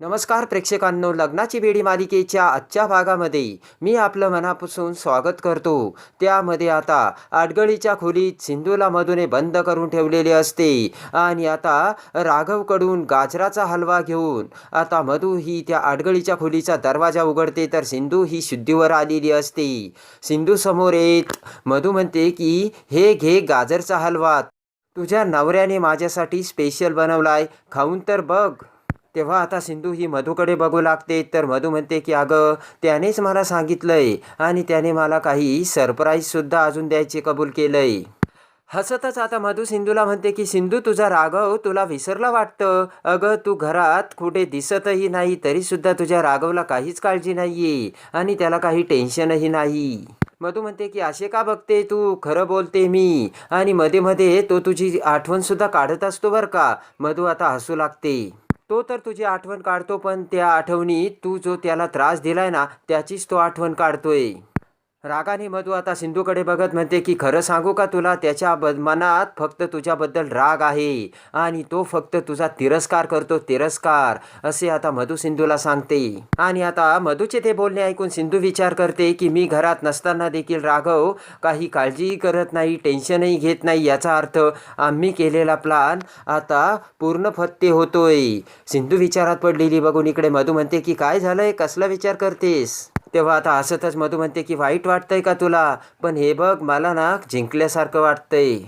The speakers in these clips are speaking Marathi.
नमस्कार प्रेक्षकांनो लग्नाची बेडी मालिकेच्या आजच्या भागामध्ये मी आपलं मनापासून स्वागत करतो. त्यामध्ये आता आडगळीच्या खोलीत सिंधूला मधूने बंद करून ठेवलेले असते आणि आता राघवकडून गाजराचा हलवा घेऊन आता मधू ही त्या आडगळीच्या खोलीचा दरवाजा उघडते तर सिंधू ही शुद्धीवर आलेली असते. सिंधू समोर येत मधू म्हणते की हे घे गाजरचा हलवा. तुझ्या नवऱ्याने माझ्यासाठी स्पेशल बनवलाय. खाऊन तर बघ. तेव्हा आता सिंधू ही मधूकडे बघू लागते. तर मधू म्हणते की अगं त्यानेच मला सांगितलंय आणि त्याने मला काही सरप्राईजसुद्धा अजून द्यायचे कबूल केलंय. हसतच आता मधू सिंधूला म्हणते की सिंधू तुझा राघव तुला विसरला वाटतं? अगं तू घरात कुठे दिसतही नाही तरीसुद्धा तुझ्या राघवला काहीच काळजी नाहीये आणि त्याला काही टेन्शनही नाही. मधू म्हणते की असे का बघते तू? खरं बोलते मी आणि मध्ये मध्ये तो तुझी आठवणसुद्धा काढत असतो बरं का. मधू आता हसू लागते. तो तर तुझी आठवण काढतो पण त्या आठवणीत तू जो त्याला त्रास दिलाय ना त्याचीच तो आठवण काढतोय. रागाने मधू आता सिंधूकडे बघत म्हणते की खरं सांगू का तुला? त्याच्या ब मनात फक्त तुझ्याबद्दल राग आहे आणि तो फक्त तुझा तिरस्कार करतो तिरस्कार असे आता मधू सिंधूला सांगते. आणि आता मधूचे ते बोलणे ऐकून सिंधू विचार करते की मी घरात नसताना देखील राघव काही काळजीही करत नाही टेन्शनही घेत नाही याचा अर्थ आम्ही केलेला प्लान आता पूर्ण फत्ते होतोय. सिंधू विचारात पडलेली बघून इकडे मधू म्हणते की काय झालंय? कसला विचार करतेस? तेव्हा आता हसतच मधू म्हणते की वाईट वाटतंय का तुला? पण हे बघ मला ना जिंकल्यासारखं वाटतंय.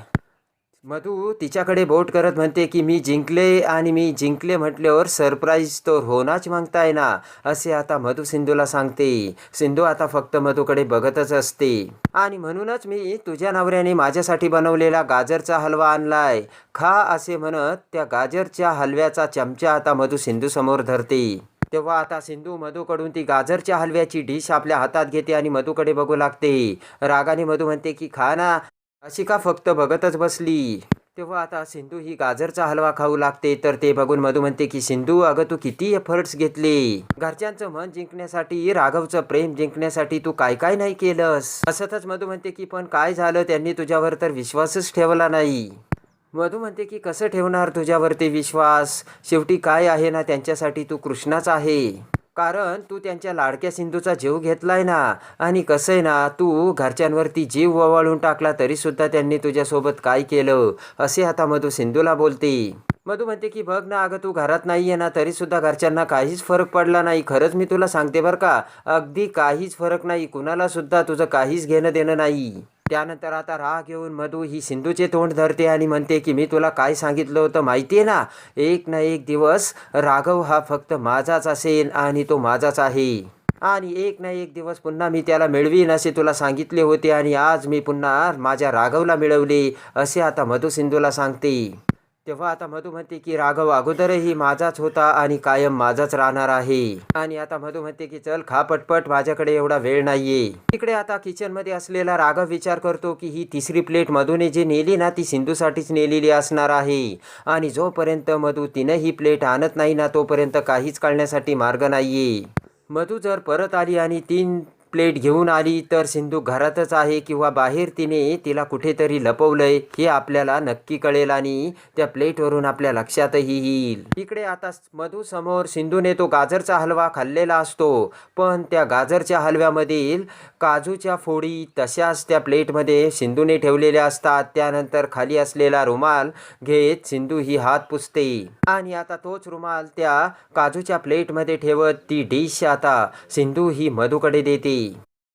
मधू तिच्याकडे बोट करत म्हणते की मी जिंकले आणि मी जिंकले म्हटल्यावर सरप्राईज तर होणाच मागताय ना? असे आता मधू सिंधूला सांगते. सिंधू आता फक्त मधूकडे बघतच असते. आणि म्हणूनच मी तुझ्या नवऱ्याने माझ्यासाठी बनवलेला गाजरचा हलवा आणलाय. खा असे म्हणत त्या गाजरच्या हलव्याचा चमचा आता मधू सिंधू समोर धरते. तेव्हा आता सिंधू मधूकडून ती गाजरच्या हलव्याची डिश आपल्या हातात घेते आणि मधूकडे बघू लागते. रागाने मधू म्हणते की खा ना. अशी का फक्त बघतच बसली? तेव्हा आता सिंधू ही गाजरचा हलवा खाऊ लागते तर ते बघून मधू म्हणते की सिंधू अगं तू किती एफर्ट्स घेतले. घरच्यांचं मन जिंकण्यासाठी राघवचं प्रेम जिंकण्यासाठी तू काय काय नाही केलंस? असतच मधू म्हणते की पण काय झालं? त्यांनी तुझ्यावर तर विश्वासच ठेवला नाही. मधू म्हणते की कसं ठेवणार तुझ्यावरती विश्वास? शेवटी काय आहे ना त्यांच्यासाठी तू कृष्णाच आहे. कारण तू त्यांच्या लाडक्या सिंधूचा जीव घेतलाय ना. आणि कसं आहे ना तू घरच्यांवरती जीव ववाळून टाकला तरीसुद्धा त्यांनी तुझ्यासोबत काय केलं? असे आता मधू सिंधूला बोलते. मधू म्हणते की बघ ना अगं तू घरात नाही आहे ना तरीसुद्धा घरच्यांना काहीच फरक पडला नाही. खरंच मी तुला सांगते बरं का अगदी काहीच फरक नाही. कुणालासुद्धा तुझं काहीच घेणं देणं नाही. त्यानंतर आता राग घेऊन मधू ही सिंधूचे तोंड धरते आणि म्हणते की मी तुला काय सांगितलं होतं माहिती आहे ना? एक ना एक दिवस राघव हा फक्त माझाच असेल आणि तो माझाच आहे. आणि एक ना एक दिवस पुन्हा मी त्याला मिळवीन असे तुला सांगितले होते आणि आज मी पुन्हा माझ्या राघवला मिळवले असे आता मधू सिंधूला सांगते. तेव्हा आता मधू म्हणते की राघव अगोदरही माझाच होता आणि कायम माझाच राहणार आहे. आणि आता मधू म्हणते की चल खा पटपट माझ्याकडे एवढा वेळ नाहीये. तिकडे आता किचनमध्ये असलेला राघव विचार करतो की ही तिसरी प्लेट मधूने जी नेली ना ती सिंधूसाठीच नेलेली असणार आहे. आणि जोपर्यंत मधू तिनं ही प्लेट आणत नाही ना तोपर्यंत काहीच काढण्यासाठी मार्ग नाहीये. मधू जर परत आली आणि तीन प्लेट घेऊन आली तर सिंधू घरातच आहे किंवा बाहेर तिने तिला कुठेतरी लपवलंय हे आपल्याला नक्की कळेल आणि त्या प्लेटवरून आपल्या लक्षातही येईल. इकडे आता मधू समोर सिंधूने तो गाजरचा हलवा खाल्लेला असतो पण त्या गाजरच्या हलव्यामधील काजूच्या फोडी तशाच त्या प्लेटमध्ये सिंधूने ठेवलेल्या असतात. त्यानंतर खाली असलेला रुमाल घेत सिंधू ही हात पुसते. आणि आता तोच रुमाल त्या काजूच्या प्लेटमध्ये ठेवत ती डिश आता सिंधू ही मधूकडे देते.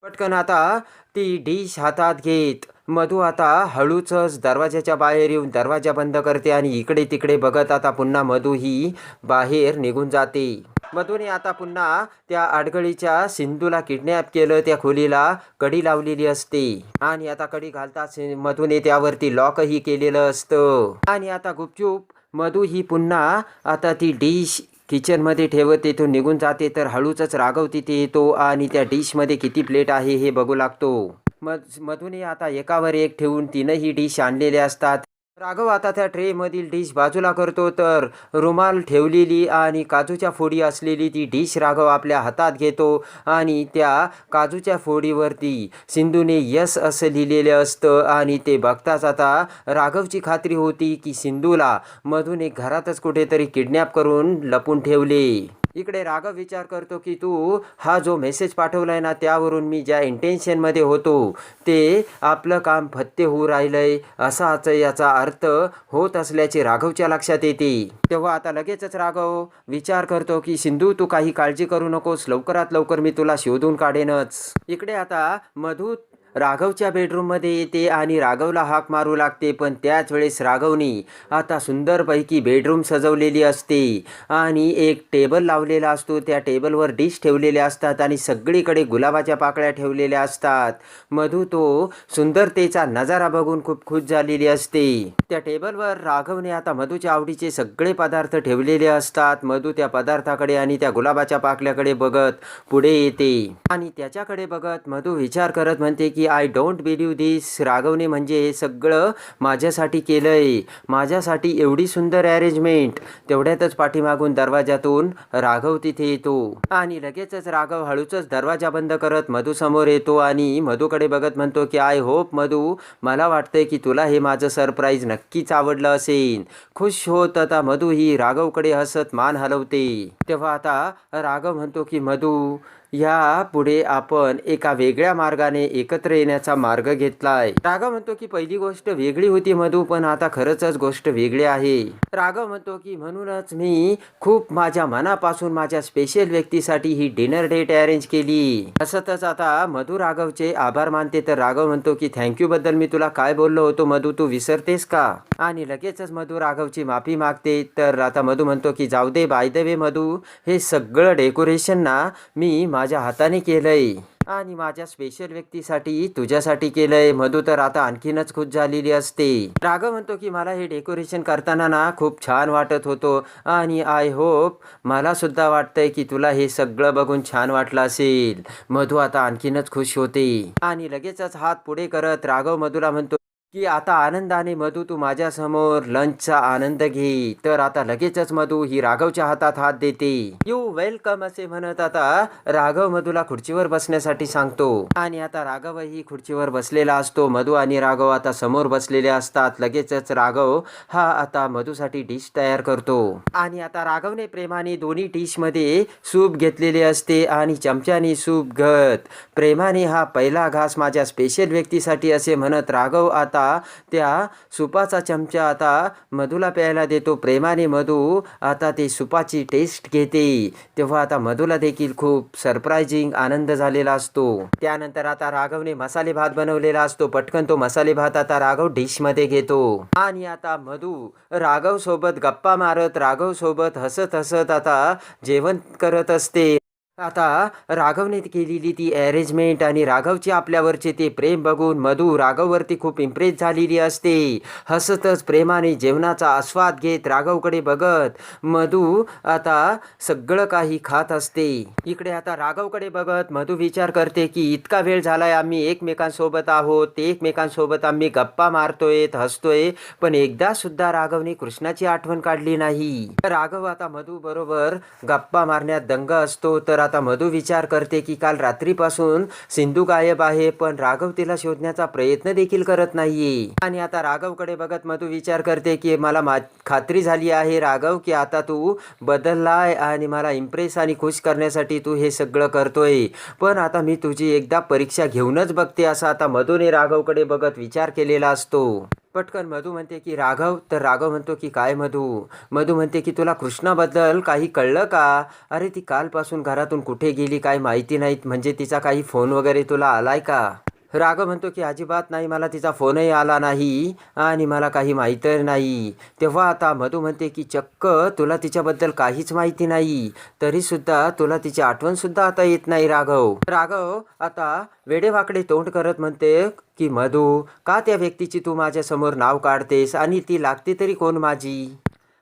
पटकन आता ती डिश हातात घेत. मधू आता हळूचच दरवाजाच्या बाहेर येऊन दरवाजा बंद करते आणि इकडे तिकडे बघत आता पुन्हा मधू ही बाहेर निघून जाते. मधूने आता पुन्हा त्या आडगळीच्या सिंधूला किडनॅप केलं त्या खोलीला कडी लावलेली असते. आणि आता कडी घालताच मधूने त्यावरती लॉकही केलेलं असतं. आणि आता गुपचूप मधू ही पुन्हा आता ती डिश किचनमध्ये ठेवत तिथून निघून जाते तर हळूचच राघव तिथे येतो आणि त्या डिशमध्ये किती प्लेट आहे हे बघू लागतो. मध मधूनही आता एकावर एक ठेवून तीनही डिश आणलेले असतात. राघव आता त्या ट्रेमधील डिश बाजूला करतो तर रुमाल ठेवलेली आणि काजूच्या फोडी असलेली ती डिश राघव आपल्या हातात घेतो आणि त्या काजूच्या फोडीवरती सिंधूने यस असं लिहिलेलं असतं आणि ते बघताच आता राघवची खात्री होती की सिंधूला मधून एक घरातच कुठेतरी किडनॅप करून लपून ठेवले. इकडे राघव विचार करतो की तू हा जो मेसेज पाठवलाय ना त्यावरून मी ज्या इंटेन्शनमध्ये होतो ते आपलं काम फत्ते होऊ राहिलंय असाच याचा अर्थ होत असल्याचे राघवच्या लक्षात येते. तेव्हा आता लगेचच राघव विचार करतो की सिंधू तू काही काळजी करू नकोस लवकरात लवकर मी तुला शोधून काढेनच. इकडे आता मधू राघवच्या बेडरूममध्ये येते आणि राघवला हाक मारू लागते पण त्याच वेळेस राघवनी आता सुंदरपैकी बेडरूम सजवलेली असते आणि एक टेबल लावलेला असतो. त्या टेबलवर डिश ठेवलेल्या असतात आणि सगळीकडे गुलाबाच्या पाकळ्या ठेवलेल्या असतात. मधू तो सुंदरतेचा नजारा बघून खूप खुश झालेली असते. त्या टेबलवर राघवने आता मधूच्या आवडीचे सगळे पदार्थ ठेवलेले असतात. मधू त्या पदार्थाकडे आणि त्या गुलाबाच्या पाकल्याकडे बघत पुढे येते. आणि त्याच्याकडे बघत मधू विचार करत म्हणते की आय डोंट बिलीव दिस राघवने म्हणजे हे सगळं माझ्यासाठी केलंय. माझ्यासाठी एवढी सुंदर अरेंजमेंट तेवढ्यातच पाठीमागून दरवाजातून राघव तिथे येतो. आणि लगेचच राघव हळूचच दरवाजा बंद करत मधू समोर येतो आणि मधूकडे बघत म्हणतो की आय होप मधू मला वाटतंय की तुला हे माझं सरप्राईज नक्कीच आवडलं असेल. खुश होत आता मधू ही राघवकडे हसत मान हलवते. तेव्हा आता राघव म्हणतो की मधू या पुढे आपण एका वेगळ्या मार्गाने एकत्र येण्याचा मार्ग घेतलाय. राघव म्हणतो की पहिली गोष्ट वेगळी होती मधू पण आता खरंच गोष्ट वेगळी आहे. राघव म्हणतो की म्हणूनच मी खूप माझ्या मनापासून माझ्या स्पेशल व्यक्तीसाठी ही डिनर डेट अरेंज केली. तसंच आता मधू राघवचे आभार मानते. तर राघव म्हणतो की थँक्यू बद्दल मी तुला काय बोललो होतो मधू? तू विसरतेस का? आणि लगेचच मधू राघवची माफी मागते. तर आता मधू म्हणतो की जाऊ दे बाय वे मधू हे सगळं डेकोरेशन ना मी माझ्या हाताने केलंय. आणि माझ्या स्पेशल व्यक्तीसाठी तुझ्यासाठी केलंय. मधू तर आता आणखीनच खुश झालेली असते. राघव म्हणतो की मला हे डेकोरेशन करताना ना खूप छान वाटत होतो. आणि आय होप मला सुद्धा वाटतंय की तुला हे सगळं बघून छान वाटलं असेल. मधू आता आणखीनच खुश होते. आणि लगेचच हात पुढे करत राघव मधूला म्हणतो की आता आनंदाने मधू तू माझ्यासमोर लंचचा आनंद घे. तर आता लगेचच मधू ही राघवच्या हातात हात देते. यू वेलकम असे म्हणत आता राघव मधूला खुर्चीवर बसण्यासाठी सांगतो. आणि आता राघव ही खुर्चीवर बसलेला असतो. मधू आणि राघव आता समोर बसलेले असतात. लगेचच राघव हा आता मधूसाठी डिश तयार करतो. आणि आता राघवने प्रेमाने दोन्ही डिशमध्ये सूप घेतलेले असते आणि चमच्याने सूप घत. प्रेमाने हा पहिला घास माझ्या स्पेशल व्यक्तीसाठी असे म्हणत राघव आता त्या सुपाचा चमचा आता मधूला प्यायला देतो. प्रेमाने मधू आता ते सुपाची टेस्ट घेते. तेव्हा आता मधूला देखील खूप सरप्रायझिंग आनंद झालेला असतो. त्यानंतर आता राघवने मसाले भात बनवलेला असतो. पटकन तो मसाले भात आता राघव डिशमध्ये घेतो. आणि आता मधू राघव सोबत गप्पा मारत राघव सोबत हसत हसत आता जेवण करत असते. आता राघवने केलेली ती अरेंजमेंट आणि राघवचे आपल्यावरचे ते प्रेम बघून मधू राघववरती खूप इम्प्रेस झालेली असते. हसतच प्रेमाने जेवणाचा आस्वाद घेत राघवकडे बघत मधू आता सगळं काही खात असते. इकडे आता राघवकडे बघत मधू विचार करते की इतका वेळ झालाय आम्ही एकमेकांसोबत आहोत एकमेकांसोबत आम्ही गप्पा मारतोय हसतोय पण एकदा सुद्धा राघवने कृष्णाची आठवण काढली नाही. राघव आता मधू बरोबर गप्पा मारण्यात दंग असतो तर आता मधू विचार करते की काल रात्रीपासून सिंधू गायब आहे पण राघव तिला शोधण्याचा प्रयत्न देखील करत नाहीये. आणि आता राघवकडे बघत मधू विचार करते की मला मा खात्री झाली आहे राघव की आता तू बदललाय आणि मला इम्प्रेस आणि खुश करण्यासाठी तू हे सगळं करतोय. पण आता मी तुझी एकदा परीक्षा घेऊनच बघते असं आता मधूने राघवकडे बघत विचार केलेला असतो. पटकन मधू म्हणते की राघव तर राघव म्हणतो की काय मधू? मधू म्हणते की तुला कृष्णाबद्दल काही कळलं का? अरे ती कालपासून घरातून कुठे गेली काय माहिती नाहीत. म्हणजे तिचा काही फोन वगैरे तुला आलाय का? राघव म्हणतो की अजिबात नाही मला तिचा फोनही आला नाही आणि मला काही माहीत नाही. तेव्हा आता मधू म्हणते की चक्क तुला तिच्याबद्दल काहीच माहिती नाही. तरीसुद्धा तुला तिची आठवणसुद्धा आता येत नाही राघव. राघव आता वेडेवाकडे तोंड करत म्हणते की मधू का त्या व्यक्तीची तू माझ्यासमोर नाव काढतेस आणि ती लागते तरी कोण माझी?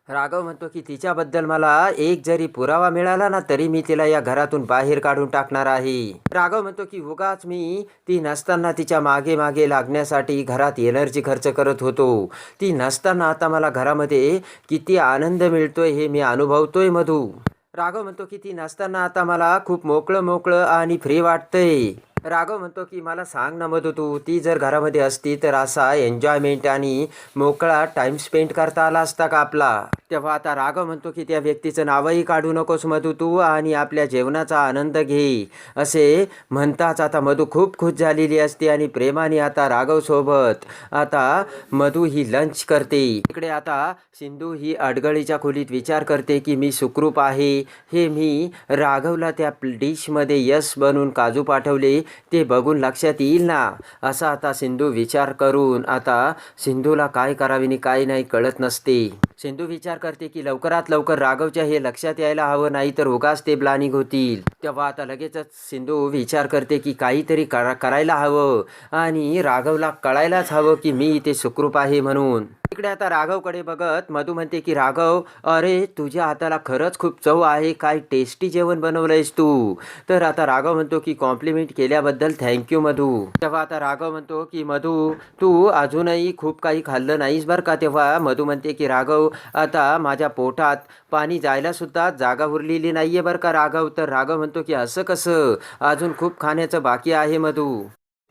राघव म्हणतो की तिच्याबद्दल मला एक जरी पुरावा मिळाला ना तरी मी तिला या घरातून बाहेर काढून टाकणार आहे. राघव म्हणतो की उगाच मी ती नसताना तिच्यामागे मागे लागण्यासाठी घरात एनर्जी खर्च करत होतो. ती नसताना आता मला घरामध्ये किती आनंद मिळतोय हे मी अनुभवतोय मधू. राघव म्हणतो की ती नसताना आता मला खूप मोकळं मोकळं आणि फ्री वाटतंय. राघव म्हणतो की मला सांग ना मधू तू ती जर घरामध्ये असती तर असा एन्जॉयमेंट आणि मोकळा टाइम स्पेंड करता आला असता का आपला? तेव्हा आता राघव म्हणतो की त्या व्यक्तीचं नावही काढू नकोस मधू तू आणि आपल्या जेवणाचा आनंद घे. असे म्हणताच आता मधू खूप खुश झालेली असते आणि प्रेमाने आता राघवसोबत आता मधू ही लंच करते. इकडे आता सिंधू ही अडगळीच्या खोलीत विचार करते की मी सुखरूप आहे. हे मी राघवला त्या डिशमध्ये यश बनवून काजू पाठवले. ते बघून लक्षात येईल ना. असा आता सिंधू विचार करून आता सिंधूला काय करावे आणि काय नाही कळत नसते. सिंधू विचार करते की लवकरात लवकर राघवच्या हे लक्षात यायला हवं नाही तर उगाच ते प्लॅनिंग होतील. तेव्हा आता लगेचच सिंधू विचार करते की काहीतरी करा करायला हवं. आणि राघवला कळायलाच हवं की मी इथे सुखरूप आहे म्हणून. इकडे आता राघवकडे बघत मधू म्हणते की राघव अरे तुझ्या हाताला खरंच खूप चव आहे. काय टेस्टी जेवण बनवलंयस तू. तर आता राघव म्हणतो की कॉम्प्लिमेंट केल्याबद्दल थँक्यू मधू. तेव्हा आता राघव म्हणतो की मधू तू अजूनही खूप काही खाल्लं नाहीस बरं का? तेव्हा मधू म्हणते की राघव आता माझ्या पोटात पाणी जायलासुद्धा जागा उरलेली नाहीये बरं का राघव? तर राघव म्हणतो की असं कसं? अजून खूप खाण्याचं बाकी आहे मधू.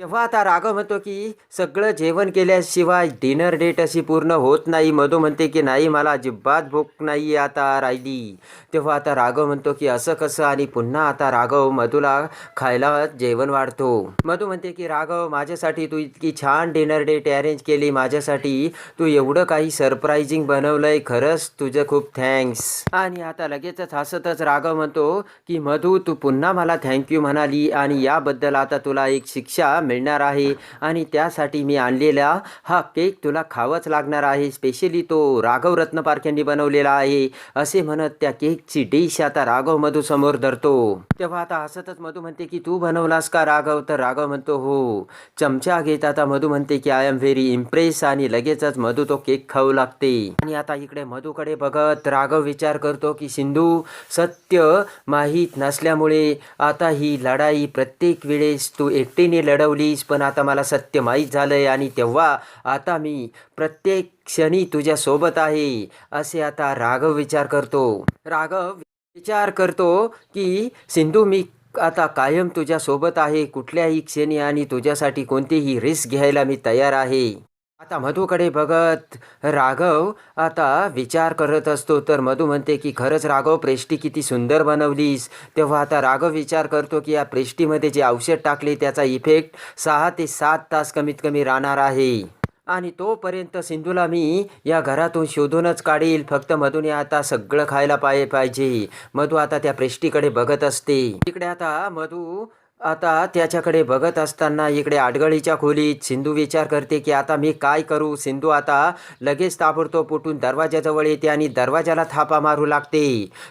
तेव्हा आता राघव म्हणतो की सगळं जेवण केल्याशिवाय डिनर डेट अशी पूर्ण होत नाही. मधू म्हणते की नाही मला अजिबात भूक नाही आता राहिली. तेव्हा आता राघव म्हणतो की असं कसं? आणि पुन्हा आता राघव मधूला खायला जेवण वाढतो. मधू म्हणते की राघव माझ्यासाठी तू इतकी छान डिनर डेट अरेंज केली. माझ्यासाठी तू एवढं काही सरप्राईजिंग बनवलंय. खरंच तुझं खूप थँक्स आणि आता लगेचच हसतच राघव म्हणतो की मधू तू पुन्हा मला थँक्यू म्हणाली. आणि याबद्दल आता तुला एक शिक्षा मिळणार आहे. आणि त्यासाठी मी आणलेला हा केक तुला खावंच लागणार आहे. स्पेशली तो राघव रत्नपार्क यांनी बनवलेला आहे. असे म्हणत त्या केकची डिश आता राघव मधू समोर धरतो. तेव्हा आता हसतच मधू म्हणते की तू बनवलास का राघव? तर राघव म्हणतो हो. चमचा घेत आता मधू म्हणते की आय एम व्हेरी इम्प्रेस आणि लगेचच मधू तो केक खाऊ लागते. आणि आता इकडे मधूकडे बघत राघव विचार करतो की सिंधू सत्य माहीत नसल्यामुळे आता ही लढाई प्रत्येक वेळेस तू एकटीने लढवलीस पण आता मला सत्य माहीत झालं आहे आणि तेव्हा आता मी प्रत्येक क्षणी तुझ्यासोबत आहे असे आता राघव विचार करतो. राघव विचार करतो की सिंधू मी आता कायम तुझ्यासोबत आहे कुठल्याही क्षणी आणि तुझ्यासाठी कोणतीही रिस्क घ्यायला मी तयार आहे. आता मधूकडे बघत राघव आता विचार करत असतो. तर मधू म्हणते की खरंच राघव प्रेष्टी किती सुंदर बनवलीस. तेव्हा आता राघव विचार करतो की या प्रेष्टीमध्ये जे औषध टाकले त्याचा इफेक्ट सहा ते सात तास कमीत कमी राहणार आहे. आणि तोपर्यंत सिंधूला मी या घरातून शोधूनच काढील. फक्त मधूने आता सगळं खायला पाय पाहिजे मधू आता त्या प्रेष्टीकडे बघत असते. इकडे आता मधू आता त्याच्याकडे बघत असताना इकडे आडगळीच्या खोलीत सिंधू विचार करते की आता मी काय करू? सिंधू आता लगेच ताबडतोब उठून दरवाजाजवळ येते आणि दरवाजाला थापा मारू लागते.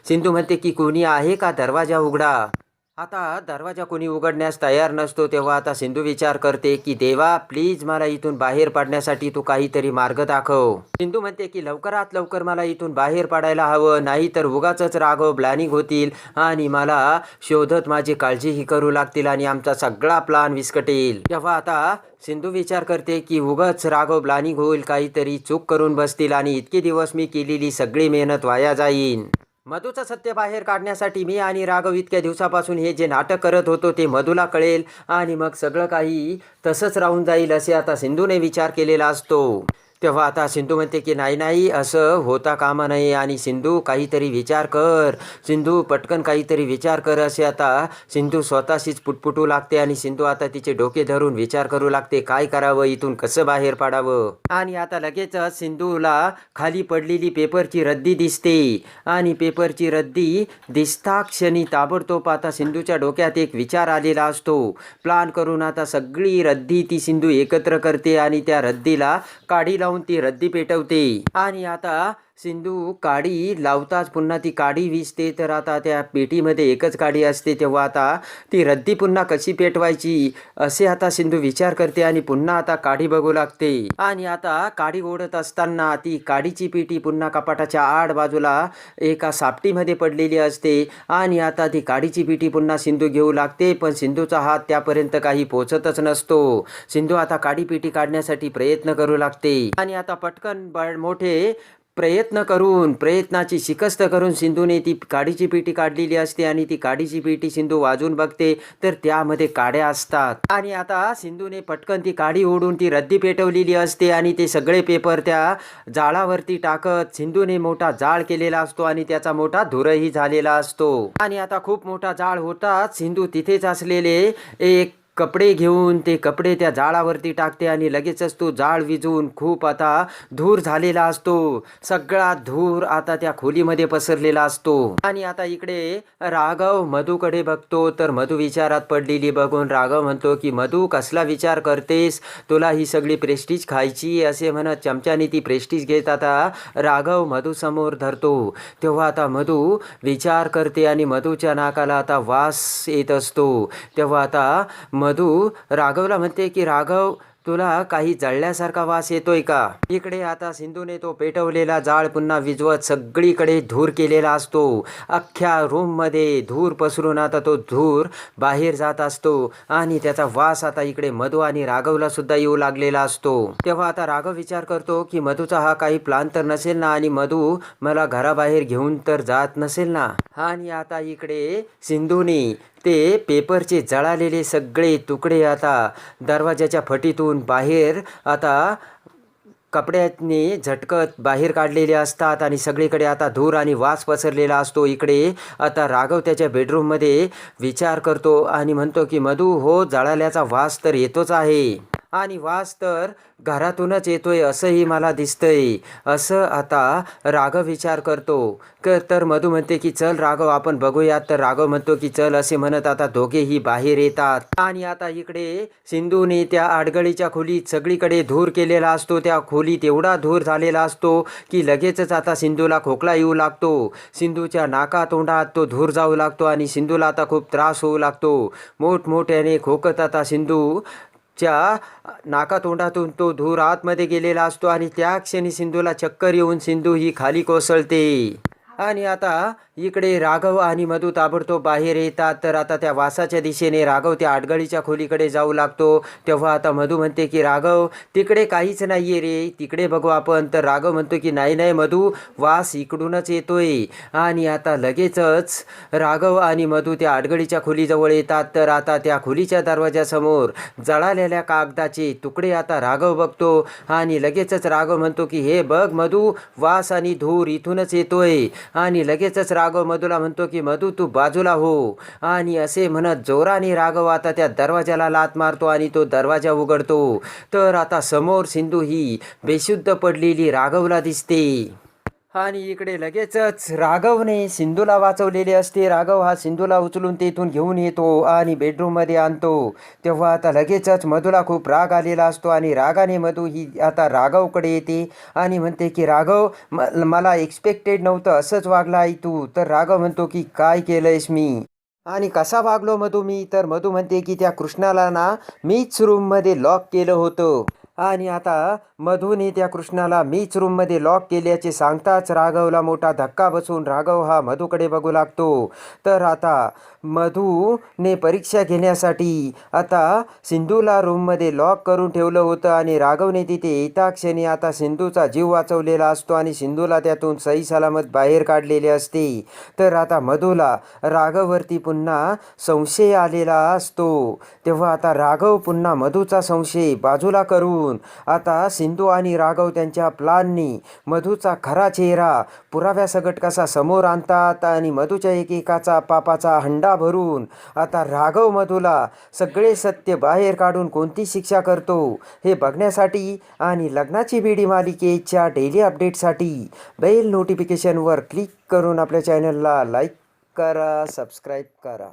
सिंधू म्हणते की कोणी आहे का दरवाजा उघडा? आता दरवाजा कोणी उघडण्यास तयार नसतो तेव्हा आता सिंधू विचार करते की देवा प्लीज मला इथून बाहेर पाडण्यासाठी तू काहीतरी मार्ग दाखव. सिंधू म्हणते की लवकरात लवकर मला इथून बाहेर पडायला हवं नाही तर उगाच राघव ब्लॅनिंग होतील आणि मला शोधत माझी काळजीही करू लागतील आणि आमचा सगळा प्लान विस्कटेल. तेव्हा आता सिंधू विचार करते की उगाच राघव ब्लानिंग होईल काहीतरी चूक करून बसतील आणि इतके दिवस मी केलेली सगळी मेहनत वाया जाईन. मधूचं सत्य बाहेर काढण्यासाठी मी आणि राघव इतक्या दिवसापासून हे जे नाटक करत होतो ते मधूला कळेल आणि मग सगळं काही तसंच राहून जाईल असे आता सिंधूने विचार केलेला असतो. तेव्हा आता सिंधू म्हणते की नाही नाही असं होता कामा नये. आणि सिंधू काहीतरी विचार कर. सिंधू पटकन काहीतरी विचार कर असे आता सिंधू स्वतःशीच पुटपुटू लागते आणि सिंधू आता तिचे डोके धरून विचार करू लागते काय करावं? इथून कसं बाहेर पाडावं? आणि आता लगेचच सिंधूला खाली पडलेली पेपरची रद्दी दिसते. आणि पेपरची रद्दी दिसता क्षणी ताबडतोब आता सिंधूच्या डोक्यात एक विचार आलेला असतो. प्लान करून आता सगळी रद्दी ती सिंधू एकत्र करते आणि त्या रद्दीला काढी लावून ती रद्दी पेटवते. आणि आता सिंधू काडी लावताच. पुन्हा ती काडी विजते तर आता त्या पेटीमध्ये एकच काडी असते. तेव्हा आता ती रद्दी पुन्हा कशी पेटवायची? असे आता सिंधू विचार करते आणि पुन्हा आता काडी बघू लागते. आणि आता काडी ओढत असताना ती काडीची पेटी पुन्हा कपाटाच्या आड बाजूला एका सापटीमध्ये पडलेली असते. आणि आता ती काडीची पेटी पुन्हा सिंधू घेऊ लागते. पण सिंधूचा हात त्यापर्यंत काही पोचतच नसतो. सिंधू आता काडी पेटी काढण्यासाठी प्रयत्न करू लागते. आणि आता पटकन मोठे प्रयत्न करून प्रयत्नाची शिकस्त करून सिंधूने ती काडीची पेटी काढलेली असते आणि ती काडीची पेटी सिंधू वाजून बघते तर त्यामध्ये काड्या असतात. आणि आता सिंधूने पटकन ती काडी ओढून ती रद्दी पेटवलेली असते आणि ते सगळे पेपर त्या जाळावरती टाकत सिंधूने मोठा जाळ केलेला असतो आणि त्याचा मोठा धुरही झालेला असतो. आणि आता खूप मोठा जाळ होताच सिंधू तिथेच असलेले एक कपडे घेऊन ते कपडे त्या जाळावरती टाकते आणि लगेचच तो जाळ विजून खूप आता धूर झालेला असतो. सगळा धूर आता त्या खोलीमध्ये पसरलेला असतो. आणि आता इकडे राघव मधूकडे बघतो. तर मधू विचारात पडलेली बघून राघव म्हणतो की मधू कसला विचार करतेस? तुला ही सगळी प्रेस्टीज खायची असे म्हणत चमच्याने ती प्रेस्टीज घेत आता राघव मधू समोर धरतो. तेव्हा आता मधू विचार करते आणि मधूच्या नाकाला आता वास येत असतो. तेव्हा आता मधू राघवला म्हणते की राघव तुला काही जळल्यासारखा वास येतोय का? इकडे आता सिंधूने तो पेटवलेला जाळ पुन्हा विजवत सगळीकडे धूर केलेला असतो. अख्ख्या रूममध्ये धूर पसरून आता तो धूर बाहेर जात असतो आणि त्याचा वास आता इकडे मधू आणि राघवला सुद्धा येऊ लागलेला असतो. तेव्हा आता राघव विचार करतो की मधूचा हा काही प्लान तर नसेल ना आणि मधू मला घराबाहेर घेऊन तर जात नसेल ना? आणि आता इकडे सिंधूने ते पेपरचे जळालेले सगळे तुकडे आता दरवाजाच्या फटीतून बाहेर आता कपड्याने झटकत बाहेर काढलेले असतात आणि सगळीकडे आता धूर आणि वास पसरलेला असतो. इकडे आता राघव त्याच्या बेडरूममध्ये विचार करतो आणि म्हणतो की मधू हो जळाल्याचा वास तर येतोच आहे. आणि वास तर घरातूनच येतोय असंही मला दिसतंय. असं आता राघव विचार करतो. कर तर मधू म्हणते की चल राघव आपण बघूयात. तर राघव म्हणतो की चल असे म्हणत आता दोघेही बाहेर येतात. आणि आता इकडे सिंधूने त्या आडगळीच्या खोलीत सगळीकडे धूर केलेला असतो. त्या खोलीत एवढा धूर झालेला असतो की लगेचच आता सिंधूला खोकला येऊ लागतो. सिंधूच्या नाका तोंडात तो धूर जाऊ लागतो आणि सिंधूला आता खूप त्रास होऊ लागतो. मोठमोठ्याने खोकत आता सिंधू च्या नाकातोंडातून तो धूर आतमध्ये गेलेला असतो आणि त्या क्षणी सिंधूला चक्कर येऊन सिंधू ही खाली कोसळते. आणि आता इकडे राघव आणि मधू ताबडतोब बाहेर येतात. तर आता त्या वासाच्या दिशेने राघव त्या आडगळीच्या खोलीकडे जाऊ लागतो. तेव्हा आता मधू म्हणते की राघव तिकडे काहीच नाहीये रे. तिकडे बघू आपण. तर राघव म्हणतो की नाही नाही मधू वास इकडूनच येतोय. आणि आता लगेचच राघव आणि मधू त्या आडगळीच्या खोलीजवळ येतात. तर आता त्या खोलीच्या दरवाजासमोर जळालेल्या कागदाचे तुकडे आता राघव बघतो. आणि लगेचच राघव म्हणतो की हे बघ मधू वास आणि धूर इथूनच येतोय. आणि लगेचच राघव मधूला म्हणतो की मधू तू बाजूला हो. आणि असे म्हणत जोराने राघव आता त्या दरवाजाला लात मारतो आणि तो दरवाजा उघडतो. तर आता समोर सिंधू ही बेशुद्ध पडलेली राघवला दिसते. आणि इकडे लगेचच राघवने सिंधूला वाचवलेले असते. राघव हा सिंधूला उचलून तेथून घेऊन येतो आणि बेडरूममध्ये आणतो. तेव्हा आता लगेचच मधूला खूप राग आलेला असतो आणि रागाने मधू ही आता राघवकडे येते आणि म्हणते की राघव म मला एक्सपेक्टेड नव्हतं असंच वागला आहे तू. तर राघव म्हणतो की काय केलंयस मी? आणि कसा वागलो मधू मी? तर मधू म्हणते की त्या कृष्णाला ना मीच रूममध्ये लॉक केलं होतं. आणि आता मधूने त्या कृष्णाला मीच रूममध्ये लॉक केल्याचे सांगताच राघवला मोठा धक्का बसून राघव हा मधूकडे बघू लागतो. तर आता मधूने परीक्षा घेण्यासाठी आता सिंधूला रूममध्ये लॉक करून ठेवलं होतं आणि राघवने तिथे येता क्षणी आता सिंधूचा जीव वाचवलेला असतो आणि सिंधूला त्यातून सही सलामत बाहेर काढलेले असते. तर आता मधूला राघववरती पुन्हा संशय आलेला असतो. तेव्हा आता राघव पुन्हा मधूचा संशय बाजूला करून आता सिंधू आणि राघव त्यांच्या प्लाननी मधूचा खरा चेहरा पुराव्यासकट कसा समोर आणतात आणि मधूच्या एकेकाचा पापाचा हंडा भरून. आता राघव मधूला सगळे सत्य बाहेर काढून कोणती शिक्षा करतो हे बघण्यासाठी आणि लग्नाची बेडी मालिकेच्या डेली अपडेटसाठी बेल नोटिफिकेशनवर क्लिक करून आपल्या चॅनलला लाईक करा सबस्क्राईब करा.